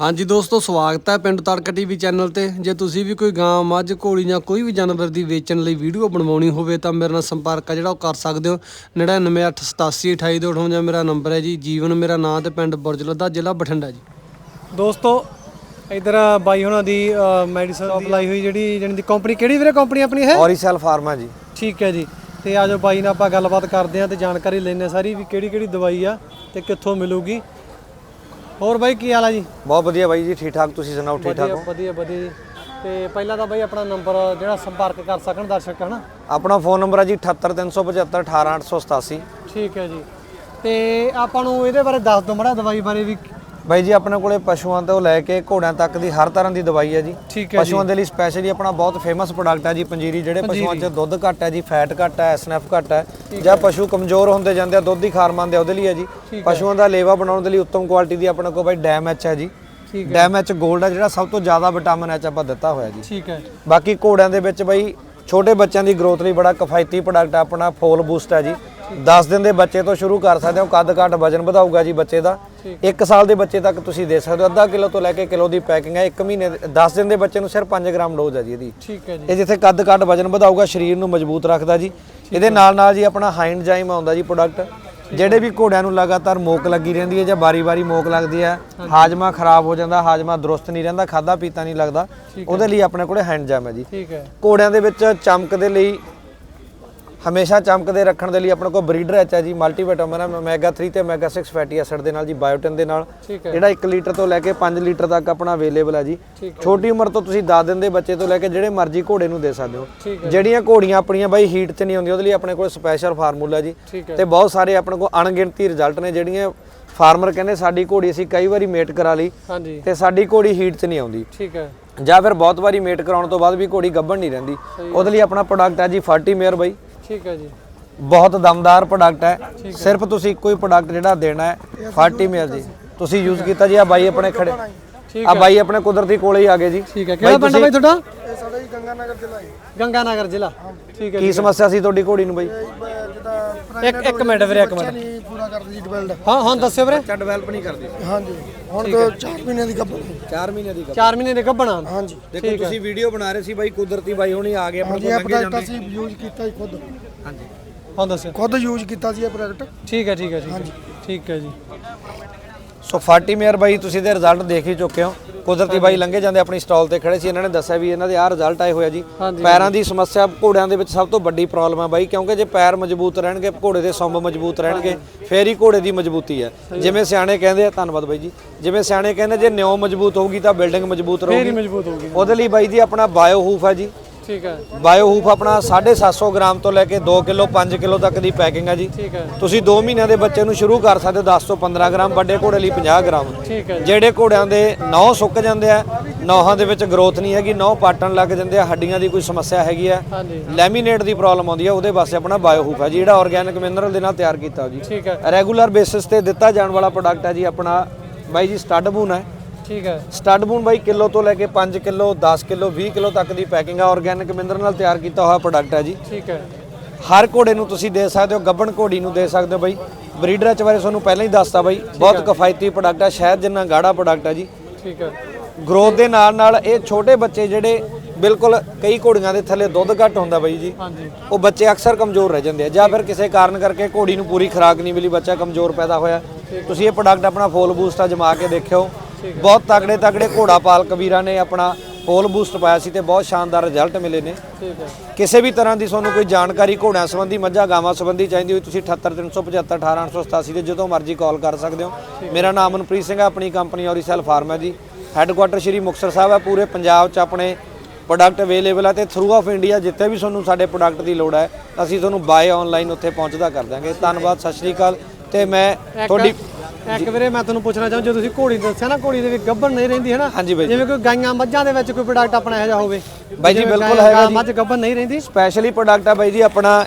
ਹਾਂਜੀ ਦੋਸਤੋ ਸਵਾਗਤ ਹੈ ਪਿੰਡ ਤੜਕਾ ਟੀਵੀ ਚੈਨਲ ਤੇ। ਜੇ ਤੁਸੀਂ ਵੀ ਕੋਈ ਗਾਂ ਮੱਝ ਘੋੜੀ ਜਾਂ ਕੋਈ ਵੀ ਜਾਨਵਰ ਦੀ ਵੇਚਣ ਲਈ ਵੀਡੀਓ ਬਣਵਾਉਣੀ ਹੋਵੇ ਤਾਂ ਮੇਰੇ ਨਾਲ ਸੰਪਰਕ ਆ ਜਿਹੜਾ ਉਹ ਕਰ ਸਕਦੇ ਹੋ। 9988828258 ਮੇਰਾ ਨੰਬਰ ਹੈ ਜੀ। ਜੀਵਨ ਮੇਰਾ ਨਾਮ ਤੇ ਪਿੰਡ ਬੁਰਜਲਦਾ ਜ਼ਿਲ੍ਹਾ ਬਠਿੰਡਾ ਜੀ। ਦੋਸਤੋ ਇਧਰ ਬਾਈ ਹੁਣਾਂ ਦੀ ਮੈਡੀਸਨ ਸਪਲਾਈ ਹੋਈ ਜਿਹੜੀ ਜਾਣੀ ਦੀ ਕੰਪਨੀ ਕਿਹੜੀ ਵੀਰੇ ਕੰਪਨੀ ਆਪਣੀ ਹੈ ਔਰੀਸੈਲ ਫਾਰਮਾ ਜੀ। ਠੀਕ ਹੈ ਜੀ। ਤੇ ਆਜੋ ਬਾਈ ਨਾਲ ਆਪਾਂ ਗੱਲਬਾਤ ਕਰਦੇ ਆਂ ਤੇ ਜਾਣਕਾਰੀ ਲੈਣੇ ਸਾਰੀ ਵੀ ਕਿਹੜੀ ਕਿਹੜੀ ਦਵਾਈ ਆ ਤੇ ਕਿੱਥੋਂ ਮਿਲੂਗੀ। ਹੋਰ ਬਾਈ ਕੀ ਹਾਲ ਆ ਜੀ? ਬਹੁਤ ਵਧੀਆ ਬਾਈ ਜੀ ਠੀਕ ਠਾਕ ਤੁਸੀਂ ਸੁਣਾਓ ਠੀਕ ਠਾਕ ਵਧੀਆ ਹੋ? ਵਧੀਆ ਵਧੀਆ ਜੀ। ਤੇ ਪਹਿਲਾਂ ਤਾਂ ਬਾਈ ਆਪਣਾ ਨੰਬਰ ਜਿਹੜਾ ਸੰਪਰਕ ਕਰ ਸਕਣ ਦਰਸ਼ਕ ਹਨਾ? ਆਪਣਾ ਫੋਨ ਨੰਬਰ ਹੈ ਜੀ 78375 18887 ਠੀਕ ਹੈ ਜੀ। ਤੇ ਆਪਾਂ ਨੂੰ ਇਹਦੇ ਬਾਰੇ ਦੱਸ ਦਿਓ ਮੜਾ ਦਵਾਈ ਬਾਰੇ ਵੀ ਬਾਈ ਜੀ ਆਪਣੇ ਕੋਲੇ ਪਸ਼ੂਆਂ ਤੋਂ ਲੈ ਕੇ ਘੋੜਿਆਂ ਤੱਕ ਦੀ ਹਰ ਤਰ੍ਹਾਂ ਦੀ ਦਵਾਈ ਹੈ ਜੀ। ਠੀਕ ਹੈ ਜੀ। ਪਸ਼ੂਆਂ ਦੇ ਲਈ ਸਪੈਸ਼ਲੀ ਆਪਣਾ ਬਹੁਤ ਫੇਮਸ ਪ੍ਰੋਡਕਟ ਹੈ ਜੀ ਪੰਜੀਰੀ ਜਿਹੜੇ ਪਸ਼ੂਆਂ 'ਚ ਦੁੱਧ ਘੱਟ ਹੈ ਜੀ ਫੈਟ ਘੱਟ ਹੈ ਐਸਐਨਐਫ ਘੱਟ ਹੈ ਜਾਂ ਪਸ਼ੂ ਕਮਜ਼ੋਰ ਹੁੰਦੇ ਜਾਂਦੇ ਆ ਦੁੱਧ ਦੀ ਖਾਰ ਮੰਨਦੇ ਆ ਉਹਦੇ ਲਈ ਹੈ ਜੀ। ਪਸ਼ੂਆਂ ਦਾ ਲੇਵਾ ਬਣਾਉਣ ਦੇ ਲਈ ਉੱਤਮ ਕੁਆਲਿਟੀ ਦੀ ਆਪਣੇ ਕੋਲ ਬਾਈ ਡੈਮ ਐਚ ਹੈ ਜੀ। ਠੀਕ ਡੈਮ ਐਚ 골ਡ ਹੈ ਜਿਹੜਾ ਸਭ ਤੋਂ ਜ਼ਿਆਦਾ ਵਿਟਾਮਿਨ ਐਚ ਆਪਾਂ ਦਿੱਤਾ ਹੋਇਆ ਜੀ। ਠੀਕ ਹੈ। ਬਾਕੀ ਘੋੜਿਆਂ ਦੇ ਵਿੱਚ ਬਈ ਛੋਟੇ ਬੱਚਿਆਂ ਦੀ ਗਰੋਥ ਲਈ ਬੜਾ ਕਿਫਾਇਤੀ ਪ੍ਰੋਡਕਟ ਆਪਣਾ ਫੋਲ ਬੂਸਟ ਹੈ ਜੀ। 10 ਦਿਨ ਦੇ ਬੱਚੇ ਤੋਂ ਸ਼ੁਰੂ ਕਰ ਸਕਦੇ ਹੋ ਕੱਦ ਘੱਟ ਵਜਨ ਵਧਾਊਗਾ ਜੀ ਬੱਚੇ ਦਾ। 1 ਸਾਲ ਦੇ ਬੱਚੇ ਤੱਕ ਤੁਸੀਂ ਦੇ ਸਕਦੇ ਹੋ। ਅੱਧਾ ਕਿਲੋ ਤੋਂ ਲੈ ਕੇ ਕਿਲੋ ਦੀ ਪੈਕਿੰਗ ਹੈ। 1 ਮਹੀਨੇ 10 ਦਿਨ ਦੇ ਬੱਚੇ ਨੂੰ ਸਿਰਫ 5 ਗ੍ਰਾਮ ਡੋਜ਼ ਹੈ ਜੀ ਇਹਦੀ। ਠੀਕ ਹੈ ਜੀ। ਇਹ ਜਿੱਥੇ ਕੱਦ ਘੱਟ ਵਜਨ ਵਧਾਊਗਾ ਸਰੀਰ ਨੂੰ ਮਜ਼ਬੂਤ ਰੱਖਦਾ ਜੀ। ਇਹਦੇ ਨਾਲ ਨਾਲ ਜੀ ਆਪਣਾ ਹਾਈਂਡ ਜਾਈਮ ਆਉਂਦਾ ਜੀ ਪ੍ਰੋਡਕਟ ਜਿਹੜੇ ਵੀ ਘੋੜਿਆਂ ਨੂੰ ਲਗਾਤਾਰ ਮੋਕ ਲੱਗੀ ਰਹਿੰਦੀ ਹੈ ਜਾਂ ਬਾਰੀ-ਬਾਰੀ ਮੋਕ ਲੱਗਦੀ ਹੈ ਹਾਜਮਾ ਖਰਾਬ ਹੋ ਜਾਂਦਾ ਹਾਜਮਾ ਦਰੁਸਤ ਨਹੀਂ ਰਹਿੰਦਾ ਖਾਦਾ ਪੀਤਾ ਨਹੀਂ ਲੱਗਦਾ। ਉਹਦੇ ਲਈ ਆਪਣੇ ਕੋਲੇ ਹੈਂਡ ਜੈਮ ਹੈ ਜੀ। ਠੀਕ ਹੈ। ਘੋੜਿਆਂ ਦੇ ਵਿੱਚ ਚਮਕ ਦੇ ਲਈ ਹਮੇਸ਼ਾ ਚਮਕਦੇ ਰੱਖਣ ਦੇ ਲਈ ਆਪਣੇ ਕੋਲ ਬਰੀਡਰ ਐਚ ਹੈ ਜੀ ਮਲਟੀਵਿਟਾਮਿਨ ਹੈ ਮੈਗਾ 3 ਤੇ ਮੈਗਾ 6 ਫੈਟੀ ਐਸਿਡ ਦੇ ਨਾਲ ਜੀ ਬਾਇਓਟਿਨ ਦੇ ਨਾਲ। ਜਿਹੜਾ 1 ਲੀਟਰ ਤੋਂ ਲੈ ਕੇ 5 ਲੀਟਰ ਤੱਕ ਆਪਣਾ ਅਵੇਲੇਬਲ ਹੈ ਜੀ। ਛੋਟੀ ਉਮਰ ਤੋਂ ਤੁਸੀਂ 10 ਦਿਨ ਦੇ ਬੱਚੇ ਤੋਂ ਲੈ ਕੇ ਜਿਹੜੇ ਮਰਜ਼ੀ ਘੋੜੇ ਨੂੰ ਦੇ ਸਕਦੇ ਹੋ। ਜਿਹੜੀਆਂ ਘੋੜੀਆਂ ਆਪਣੀਆਂ ਬਾਈ ਹੀਟ 'ਚ ਨਹੀਂ ਆਉਂਦੀਆਂ ਉਹਦੇ ਲਈ ਆਪਣੇ ਕੋਲ ਸਪੈਸ਼ਲ ਫਾਰਮੂਲਾ ਜੀ। ਤੇ ਬਹੁਤ ਸਾਰੇ ਆਪਣੇ ਕੋਲ ਅਣਗਿਣਤੀ ਰਿਜ਼ਲਟ ਨੇ ਜਿਹੜੀਆਂ ਫਾਰਮਰ ਕਹਿੰਦੇ ਸਾਡੀ ਘੋੜੀ ਅਸੀਂ ਕਈ ਵਾਰੀ ਮੇਟ ਕਰਾ ਲਈ ਤੇ ਸਾਡੀ ਘੋੜੀ ਹੀਟ 'ਚ ਨਹੀਂ ਆਉਂਦੀ। ਠੀਕ ਹੈ। ਜਾਂ ਫਿਰ ਬਹੁਤ ਵਾਰੀ ਮੇਟ ਕਰਾਉਣ ਤੋਂ ਬਾਅਦ ਵੀ ਘੋੜੀ ਗੱਭਣ ਨਹੀਂ ਰਹਿੰਦੀ। ਉਹਦੇ ਲਈ ਆਪਣਾ ਪ੍ਰੋਡਕਟ ਹੈ ਜੀ 40 ਮੇਅਰ ਬਾਈ। ਠੀਕ ਹੈ ਜੀ। ਬਹੁਤ ਦਮਦਾਰ ਪ੍ਰੋਡਕਟ ਹੈ। ਸਿਰਫ ਤੁਸੀਂ ਇੱਕੋ ਹੀ ਪ੍ਰੋਡਕਟ ਜਿਹੜਾ ਦੇਣਾ ਹੈ 40 ਮੇਅਰ ਜੀ। ਤੁਸੀਂ ਯੂਜ਼ ਕੀਤਾ ਜੀ ਆ ਬਾਈ ਆਪਣੇ ਖੜੇ ਆ ਬਾਈ ਆਪਣੇ ਕੁਦਰਤੀ ਕੋਲੇ ਹੀ ਆ ਗਏ ਜੀ। ਠੀਕ ਹੈ। ਕਿਹੜਾ ਪਿੰਡ ਬਾਈ ਤੁਹਾਡਾ? ਇਹ ਸਾਡਾ ਜੀ ਗੰਗਾਨਗਰ ਜ਼ਿਲ੍ਹਾ ਗੰਗਾਨਗਰ ਜ਼ਿਲ੍ਹਾ। ਠੀਕ ਹੈ ਕੀ ਸਮੱਸਿਆ ਸੀ ਤੁਹਾਡੀ ਘੋੜੀ ਨੂੰ ਬਾਈ? ਇੱਕ ਇੱਕ ਮਿੰਟ ਵੀਰੇ ਇੱਕ ਮਿੰਟ। ਨਹੀਂ ਪੂਰਾ ਕਰਦੀ ਜੀ ਡਿਵੈਲਡ ਹਾਂ ਹਾਂ ਦੱਸਿਓ ਵੀਰੇ। ਚਾ ਡਿਵੈਲਪ ਨਹੀਂ ਕਰਦੀ ਹਾਂਜੀ। ਹੁਣ ਤੋਂ 4 ਮਹੀਨਿਆਂ ਦੀ ਕੱਪ 4 ਮਹੀਨੇ ਦੀ 4 ਮਹੀਨੇ ਦੇ ਗੱਭਣਾ ਹਾਂਜੀ। ਦੇਖੋ ਤੁਸੀਂ ਵੀਡੀਓ ਬਣਾ ਰਹੇ ਸੀ ਬਾਈ ਕੁਦਰਤੀ ਬਾਈ ਹੁਣੀ ਆ ਗਏ ਆਪਣੇ ਕੋਲ ਲੰਘੇ ਜਾਂਦੇ। ਅਸੀਂ ਯੂਜ਼ ਕੀਤਾ ਜੀ ਖੁਦ। ਹਾਂਜੀ। ਹਾਂ ਦੱਸਿਓ ਖੁਦ ਯੂਜ਼ ਕੀਤਾ ਸੀ ਇਹ ਪ੍ਰੋਡਕਟ ਠੀਕ ਹੈ ਠੀਕ ਹੈ ਠੀਕ ਹੈ। ਠੀਕ ਹੈ ਜੀ। ਸੋ 40 ਮੇਅਰ ਬਾਈ ਤੁਸੀਂ ਦੇ ਰਿਜ਼ਲਟ ਦੇਖ ਹੀ ਚੁੱਕੇ ਹੋ। ਕੁਦਰਤੀ ਬਾਈ ਲੰਘੇ ਜਾਂਦੇ ਆਪਣੀ ਸਟਾਲ ਤੇ ਖੜੇ ਸੀ ਇਹਨਾਂ ਨੇ ਦੱਸਿਆ ਵੀ ਇਹਨਾਂ ਦੇ ਆਹ ਰਿਜ਼ਲਟ ਆਏ ਹੋਇਆ ਜੀ। ਪੈਰਾਂ ਦੀ ਸਮੱਸਿਆ ਘੋੜਿਆਂ ਦੇ ਵਿੱਚ ਸਭ ਤੋਂ ਵੱਡੀ ਪ੍ਰੋਬਲਮ ਹੈ ਬਾਈ ਕਿਉਂਕਿ ਜੇ ਪੈਰ ਮਜ਼ਬੂਤ ਰਹਿਣਗੇ ਘੋੜੇ ਦੇ ਸੁੰਬ ਮਜ਼ਬੂਤ ਰਹਿਣਗੇ ਫੇਰ ਹੀ ਘੋੜੇ ਦੀ ਮਜ਼ਬੂਤੀ ਹੈ ਜਿਵੇਂ ਸਿਆਣੇ ਕਹਿੰਦੇ ਆ ਧੰਨਵਾਦ ਬਾਈ ਜੀ ਜਿਵੇਂ ਸਿਆਣੇ ਕਹਿੰਦੇ ਜੇ ਨਿਉ ਮਜ਼ਬੂਤ ਹੋਊਗੀ ਤਾਂ ਬਿਲਡਿੰਗ ਮਜ਼ਬੂਤ ਰਹੂਗੀ। ਉਹਦੇ ਲਈ ਬਾਈ ਜੀ ਆਪਣਾ ਬਾਇਓ ਹੂਫ ਹੈ ਜੀ। ਠੀਕ ਹੈ। ਬਾਇਓ ਹੂਫ ਆਪਣਾ 750 ਗ੍ਰਾਮ ਤੋਂ ਲੈ ਕੇ 2 ਕਿਲੋ 5 ਕਿਲੋ ਤੱਕ ਦੀ ਪੈਕਿੰਗ ਹੈ ਜੀ। ਠੀਕ ਹੈ। ਤੁਸੀਂ 2 ਮਹੀਨਿਆਂ ਦੇ ਬੱਚੇ ਨੂੰ ਸ਼ੁਰੂ ਕਰ ਸਕਦੇ ਹੋ 10 ਤੋਂ 15 ਗ੍ਰਾਮ ਵੱਡੇ ਘੋੜੇ ਲਈ 50 ਗ੍ਰਾਮ। ਠੀਕ ਹੈ ਜਿਹੜੇ ਘੋੜਿਆਂ ਦੇ ਨੌ ਸੁੱਕ ਜਾਂਦੇ ਆ ਨੌਹਾਂ ਦੇ ਵਿੱਚ ਗਰੋਥ ਨਹੀਂ ਹੈਗੀ ਨੌ ਪਾਟਣ ਲੱਗ ਜਾਂਦੇ ਆ ਹੱਡੀਆਂ ਦੀ ਕੋਈ ਸਮੱਸਿਆ ਹੈਗੀ ਆ। ਲੈਮੀਨੇਟ ਦੀ ਪ੍ਰੋਬਲਮ ਆਉਂਦੀ ਆ ਉਹਦੇ ਵਾਸਤੇ ਆਪਣਾ ਬਾਇਓਹੂਫ ਹੈ ਜੀ ਜਿਹੜਾ ਆਰਗੈਨਿਕ ਮਿਨਰਲ ਦੇ ਨਾਲ ਤਿਆਰ ਕੀਤਾ ਜੀ। ਠੀਕ ਹੈ। ਰੈਗੂਲਰ ਬੇਸਿਸ ਤੇ ਦਿੱਤਾ ਜਾਣ ਵਾਲਾ ਪ੍ਰੋਡਕਟ ਹੈ ਜੀ ਆਪਣਾ ਬਾਈ ਜੀ ਸਟੱਡ ਬੂਨ ਹੈ। ਠੀਕ ਹੈ। ਸਟੱਡ ਬੂਨ ਬਾਈ ਕਿਲੋ ਤੋਂ ਲੈ ਕੇ 5 ਕਿਲੋ 10 ਕਿਲੋ 20 ਕਿਲੋ ਤੱਕ ਦੀ ਪੈਕਿੰਗ ਆ। ਆਰਗੈਨਿਕ ਮਿਨਰਲ ਨਾਲ ਤਿਆਰ ਕੀਤਾ ਹੋਇਆ ਪ੍ਰੋਡਕਟ ਹੈ ਜੀ। ਠੀਕ ਹੈ। ਹਰ ਘੋੜੇ ਨੂੰ ਤੁਸੀਂ ਦੇ ਸਕਦੇ ਹੋ ਗੱਬਣ ਘੋੜੀ ਨੂੰ ਦੇ ਸਕਦੇ ਹੋ ਬਾਈ। ਬਰੀਡਰ ਚ ਬਾਰੇ ਤੁਹਾਨੂੰ ਪਹਿਲਾਂ ਹੀ ਦੱਸਤਾ ਬਾਈ। ਬਹੁਤ ਕਿਫਾਇਤੀ ਪ੍ਰੋਡਕਟ ਹੈ ਸ਼ਹਿਦ ਜਿੰਨਾ ਗਾੜਾ ਪ੍ਰੋਡਕਟ ਹੈ ਜੀ। ਠੀਕ ਹੈ। ਗਰੋਥ ਦੇ ਨਾਲ ਨਾਲ ਇਹ ਛੋਟੇ ਬੱਚੇ ਜਿਹੜੇ ਬਿਲਕੁਲ ਕਈ ਘੋੜੀਆਂ ਦੇ ਥੱਲੇ ਦੁੱਧ ਘੱਟ ਹੁੰਦਾ ਬਾਈ ਜੀ ਹਾਂਜੀ। ਉਹ ਬੱਚੇ ਅਕਸਰ ਕਮਜ਼ੋਰ ਰਹਿ ਜਾਂਦੇ ਆ। ਜਾਂ ਫਿਰ ਕਿਸੇ ਕਾਰਨ ਕਰਕੇ ਘੋੜੀ ਨੂੰ ਪੂਰੀ ਖੁਰਾਕ ਨਹੀਂ ਮਿਲੀ ਬੱਚਾ ਕਮਜ਼ੋਰ ਪੈਦਾ ਹੋਇਆ। ਤੁਸੀਂ ਇਹ ਪ੍ਰੋਡਕਟ ਆਪਣਾ ਫੋਲ ਬੂਸਟ ਆ ਜਮਾ ਕੇ ਦੇਖਿਓ। ਬਹੁਤ ਤਗੜੇ ਤਗੜੇ ਘੋੜਾ ਪਾਲਕ ਵੀਰਾਂ ਨੇ ਆਪਣਾ ਫੋਲ ਬੂਸਟ ਪਾਇਆ ਸੀ ਤੇ ਬਹੁਤ ਸ਼ਾਨਦਾਰ ਰਿਜ਼ਲਟ ਮਿਲੇ ਨੇ। ਕਿਸੇ ਵੀ ਤਰ੍ਹਾਂ ਦੀ ਤੁਹਾਨੂੰ ਕੋਈ ਜਾਣਕਾਰੀ ਘੋੜਿਆਂ ਸੰਬੰਧੀ ਮੱਝਾਂ ਗਾਵਾਂ ਸੰਬੰਧੀ ਚਾਹੀਦੀ ਹੋਈ ਤੁਸੀਂ 78375 18887 ਤੇ ਜਦੋਂ ਮਰਜ਼ੀ ਕਾਲ ਕਰ ਸਕਦੇ ਹੋ। ਮੇਰਾ ਨਾਮ ਮਨਪ੍ਰੀਤ ਸਿੰਘ ਹੈ ਆਪਣੀ ਕੰਪਨੀ ਔਰੀਸੈਲ ਫਾਰਮ ਹੈ ਜੀ। ਹੈੱਡਕੁਆਟਰ ਸ਼੍ਰੀ ਮੁਕਤਸਰ ਸਾਹਿਬ ਹੈ ਪੂਰੇ ਪੰਜਾਬ 'ਚ ਆਪਣੇ ਪ੍ਰੋਡਕਟ ਅਵੇਲੇਬਲ ਹੈ ਤੇ ਥਰੂ ਆਫ ਇੰਡੀਆ ਜਿੱਥੇ ਵੀ ਤੁਹਾਨੂੰ ਸਾਡੇ ਪ੍ਰੋਡਕਟ ਦੀ ਲੋੜ ਹੈ ਅਸੀਂ ਤੁਹਾਨੂੰ ਬਾਏ ਆਨਲਾਈਨ ਉੱਥੇ ਪਹੁੰਚਦਾ ਕਰ ਦਾਂਗੇ ਧੰਨਵਾਦ ਸਤਿ ਸ਼੍ਰੀ ਅਕਾਲ ਤੇ ਮੈਂ ਤੁਹਾਡੀ ਇੱਕ ਵੀਰੇ ਮੈਂ ਤੁਹਾਨੂੰ ਪੁੱਛਣਾ ਚਾਹੁੰ ਜੇ ਤੁਸੀਂ ਘੋੜੀ ਦੱਸਿਆ ਨਾ ਘੋੜੀ ਦੇ ਵਿੱਚ ਗੱਭਣ ਨਹੀਂ ਰਹਿੰਦੀ ਹੈ ਨਾ ਹਾਂਜੀ ਬਾਈ ਜੀ। ਜਿਵੇਂ ਕੋਈ ਗਾਈਆਂ ਮੱਝਾਂ ਦੇ ਵਿੱਚ ਕੋਈ ਪ੍ਰੋਡਕਟ ਆਪਣਾ ਇਹੋ ਜਿਹਾ ਹੋਵੇ ਬਾਈ ਜੀ, ਜਿਵੇਂ ਬਿਲਕੁਲ ਗਾਂ- ਹੈਗਾ ਜੀ। ਮੱਝ ਗੱਭਣ ਨਹੀਂ ਰਹਿੰਦੀ ਸਪੈਸ਼ਲੀ ਪ੍ਰੋਡਕਟ ਹੈ ਬਾਈ ਜੀ ਆਪਣਾ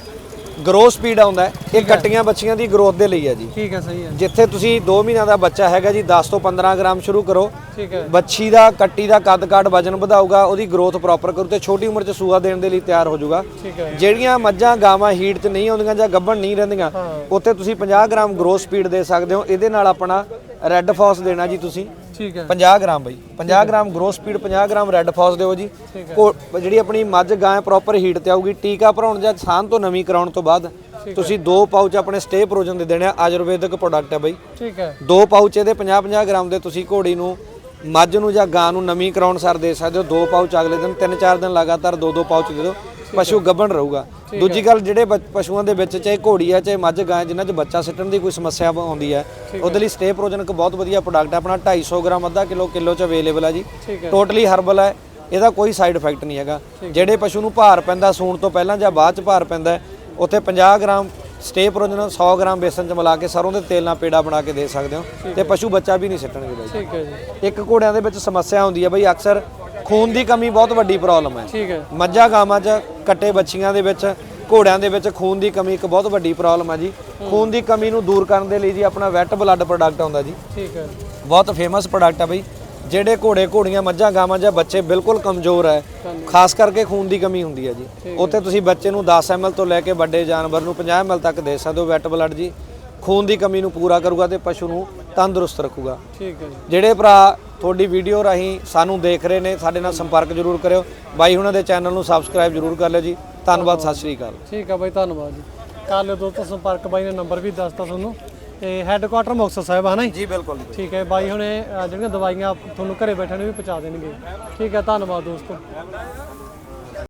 ਗਰੋ ਸਪੀਡ ਆਉਂਦਾ ਹੈ ਇਹ ਕੱਟੀਆਂ ਬੱਚੀਆਂ ਦੀ ਗਰੋਥ ਦੇ ਲਈ ਹੈ ਜੀ। ਠੀਕ ਹੈ ਸਹੀ ਹੈ। ਜਿੱਥੇ ਤੁਸੀਂ 2 ਮਹੀਨਿਆਂ ਦਾ ਬੱਚਾ ਹੈਗਾ ਜੀ 10 ਤੋਂ 15 ਗ੍ਰਾਮ ਸ਼ੁਰੂ ਕਰੋ। ਠੀਕ ਹੈ। ਬੱਚੀ ਦਾ ਕੱਟੀ ਦਾ ਕੱਦ ਕਾਠ ਵਜਨ ਵਧਾਊਗਾ ਉਹਦੀ ਗਰੋਥ ਪ੍ਰੋਪਰ ਕਰੂ ਤੇ ਛੋਟੀ ਉਮਰ 'ਚ ਸੂਆ ਦੇਣ ਦੇ ਲਈ ਤਿਆਰ ਹੋ ਜਾਊਗਾ। ਜਿਹੜੀਆਂ ਮੱਝਾਂ ਗਾਵਾਂ ਹੀਟ 'ਚ ਨਹੀਂ ਆਉਂਦੀਆਂ ਜਾਂ ਗੱਭਣ ਨਹੀਂ ਰਹਿੰਦੀਆਂ ਉੱਥੇ ਤੁਸੀਂ 50 ਗ੍ਰਾਮ ਗਰੋਥ ਸਪੀਡ ਦੇ ਸਕਦੇ ਹੋ। ਇਹਦੇ ਨਾਲ ਆਪਣਾ ਰੈੱਡ ਫਾਸ ਦੇਣਾ ਜੀ ਤੁਸੀਂ। ਠੀਕ ਹੈ। 50 ਗ੍ਰਾਮ ਬਈ। 50 ਗ੍ਰਾਮ ਗਰੋਸ ਸਪੀਡ 50 ਗ੍ਰਾਮ ਰੈੱਡ ਫਾਸ ਦਿਓ ਜੀ। ਕੋ- ਜਿਹੜੀ ਆਪਣੀ ਮੱਝ ਗਾਂ ਪ੍ਰੋਪਰ ਹੀਟ ਤੇ ਆਊਗੀ। ਟੀਕਾ ਭਰਾਉਣ ਜਾਂ ਸਾਨ ਤੋਂ ਨਵੀਂ ਕਰਾਉਣ ਤੋਂ ਬਾਅਦ ਤੁਸੀਂ ਦੋ ਪਾਊਚ ਆਪਣੇ ਸਟੇ ਪ੍ਰੋਜਨ ਦੇ ਦੇਣੇ ਆ। ਆਯੁਰਵੈਦਿਕ ਪ੍ਰੋਡਕਟ ਹੈ ਬਈ। ਠੀਕ ਹੈ। ਦੋ ਪਾਊਚ ਇਹਦੇ 50 50 ਗ੍ਰਾਮ ਦੇ ਤੁਸੀਂ ਘੋੜੀ ਨੂੰ ਮੱਝ ਨੂੰ ਜਾਂ ਗਾਂ ਨੂੰ ਨਵੀਂ ਕਰਾਉਣ ਸਰ ਦੇ ਸਕਦੇ ਹੋ। ਦੋ ਪਾਊਚ ਅਗਲੇ ਦਿਨ ਤਿੰਨ ਚਾਰ ਦਿਨ ਲਗਾਤਾਰ ਦੋ ਦੋ ਪਾਊਚ ਦੇ ਦਿਓ ਪਸ਼ੂ ਗੱਭਣ ਰਹੂਗਾ। ਦੂਜੀ ਗੱਲ ਜਿਹੜੇ ਪਸ਼ੂਆਂ ਦੇ ਵਿੱਚ ਚਾਹੇ ਘੋੜੀ ਹੈ ਚਾਹੇ ਮੱਝ ਗਾਂ ਜਿਨ੍ਹਾਂ 'ਚ ਬੱਚਾ ਸਿੱਟਣ ਦੀ ਕੋਈ ਸਮੱਸਿਆ ਆਉਂਦੀ ਹੈ ਉਹਦੇ ਲਈ ਸਟੇ ਪ੍ਰੋਜਨ ਇੱਕ ਬਹੁਤ ਵਧੀਆ ਪ੍ਰੋਡਕਟ ਹੈ। ਆਪਣਾ 250 ਗ੍ਰਾਮ ਅੱਧਾ ਕਿਲੋ ਕਿਲੋ 'ਚ ਅਵੇਲੇਬਲ ਹੈ ਜੀ। ਟੋਟਲੀ ਹਰਬਲ ਹੈ। ਇਹਦਾ ਕੋਈ ਸਾਈਡ ਇਫੈਕਟ ਨਹੀਂ ਹੈਗਾ। ਜਿਹੜੇ ਪਸ਼ੂ ਨੂੰ ਭਾਰ ਪੈਂਦਾ ਸੂਣ ਤੋਂ ਪਹਿਲਾਂ ਜਾਂ ਬਾਅਦ 'ਚ ਭਾਰ ਪੈਂਦਾ ਉੱਥੇ 50 ਗ੍ਰਾਮ ਸਟੇ ਪ੍ਰੋਜਨ 100 ਗ੍ਰਾਮ ਬੇਸਨ 'ਚ ਮਿਲਾ ਕੇ ਸਰੋਂ ਦੇ ਤੇਲ ਨਾਲ ਪੇੜਾ ਬਣਾ ਕੇ ਦੇ ਸਕਦੇ ਹੋ ਤੇ ਪਸ਼ੂ ਬੱਚਾ ਵੀ ਨਹੀਂ ਸਿੱਟਣਗੇ ਬਾਈ। ਠੀਕ ਹੈ ਜੀ। ਇੱਕ ਘੋੜਿਆਂ ਦੇ ਵਿੱਚ ਸਮੱਸਿਆ ਹੁੰਦੀ ਹੈ ਬਈ ਅਕਸਰ ਖੂਨ ਦੀ ਕਮੀ ਬਹੁਤ ਵੱਡੀ ਪ੍ਰੋਬਲਮ ਹੈ। ਠੀਕ ਹੈ। ਮੱਝਾਂ ਗਾਵਾਂ 'ਚ ਕੱਟੇ ਬੱਚੀਆਂ ਦੇ ਵਿੱਚ ਘੋੜਿਆਂ ਦੇ ਵਿੱਚ ਖੂਨ ਦੀ ਕਮੀ ਇੱਕ ਬਹੁਤ ਵੱਡੀ ਪ੍ਰੋਬਲਮ ਹੈ ਜੀ। ਖੂਨ ਦੀ ਕਮੀ ਨੂੰ ਦੂਰ ਕਰਨ ਦੇ ਲਈ ਜੀ ਆਪਣਾ ਵੈਟ ਬਲੱਡ ਪ੍ਰੋਡਕਟ ਆਉਂਦਾ ਜੀ। ਠੀਕ ਹੈ। ਬਹੁਤ ਫੇਮਸ ਪ੍ਰੋਡਕਟ ਹੈ ਬਈ। ਜਿਹੜੇ ਘੋੜੇ ਘੋੜੀਆਂ ਮੱਝਾਂ ਗਾਵਾਂ ਜਾਂ ਬੱਚੇ ਬਿਲਕੁਲ ਕਮਜ਼ੋਰ ਹੈ ਖਾਸ ਕਰਕੇ ਖੂਨ ਦੀ ਕਮੀ ਹੁੰਦੀ ਹੈ ਜੀ। ਉੱਥੇ ਤੁਸੀਂ ਬੱਚੇ ਨੂੰ 10 ml ਤੋਂ ਲੈ ਕੇ ਵੱਡੇ ਜਾਨਵਰ ਨੂੰ 50 ml ਤੱਕ ਦੇ ਸਕਦੇ ਹੋ ਵੈਟ ਬਲੱਡ ਜੀ। ਖੂਨ ਦੀ ਕਮੀ ਨੂੰ ਪੂਰਾ ਕਰੂਗਾ ਤੇ ਪਸ਼ੂ ਨੂੰ ਤੰਦਰੁਸਤ ਰੱਖੂਗਾ। ਠੀਕ ਹੈ ਜੀ। ਜਿਹੜੇ ਭਰਾ ਤੁਹਾਡੀ ਵੀਡੀਓ ਰਾਹੀਂ ਸਾਨੂੰ ਦੇਖ ਰਹੇ ਨੇ ਸਾਡੇ ਨਾਲ ਸੰਪਰਕ ਜ਼ਰੂਰ ਕਰਿਓ। ਬਾਈ ਉਹਨਾਂ ਦੇ ਚੈਨਲ ਨੂੰ ਸਬਸਕ੍ਰਾਈਬ ਜ਼ਰੂਰ ਕਰ ਲਿਓ ਜੀ। ਧੰਨਵਾਦ ਸਤਿ ਸ਼੍ਰੀ ਅਕਾਲ। ਠੀਕ ਹੈ ਬਾਈ ਧੰਨਵਾਦ ਜੀ। ਕਰ ਲਿਓ ਦੋਸਤੋ ਸੰਪਰਕ ਬਾਈ ਨੇ ਨੰਬਰ ਵੀ ਦੱਸਤਾ ਤੁਹਾਨੂੰ। ਤੇ ਹੈੱਡਕੁਆਟਰ ਮੁਕਤਸਰ ਸਾਹਿਬ ਹੈ ਨਾ ਜੀ? ਜੀ ਬਿਲਕੁਲ ਠੀਕ ਹੈ ਬਾਈ ਹੁਣੇ ਅ, ਜਿਹੜੀਆਂ ਦਵਾਈਆਂ ਤੁਹਾਨੂੰ ਘਰੇ ਬੈਠੇ ਨੂੰ ਵੀ ਪਹੁੰਚਾ ਦੇਣਗੇ। ਠੀਕ ਹੈ ਧੰਨਵਾਦ ਦੋਸਤੋ।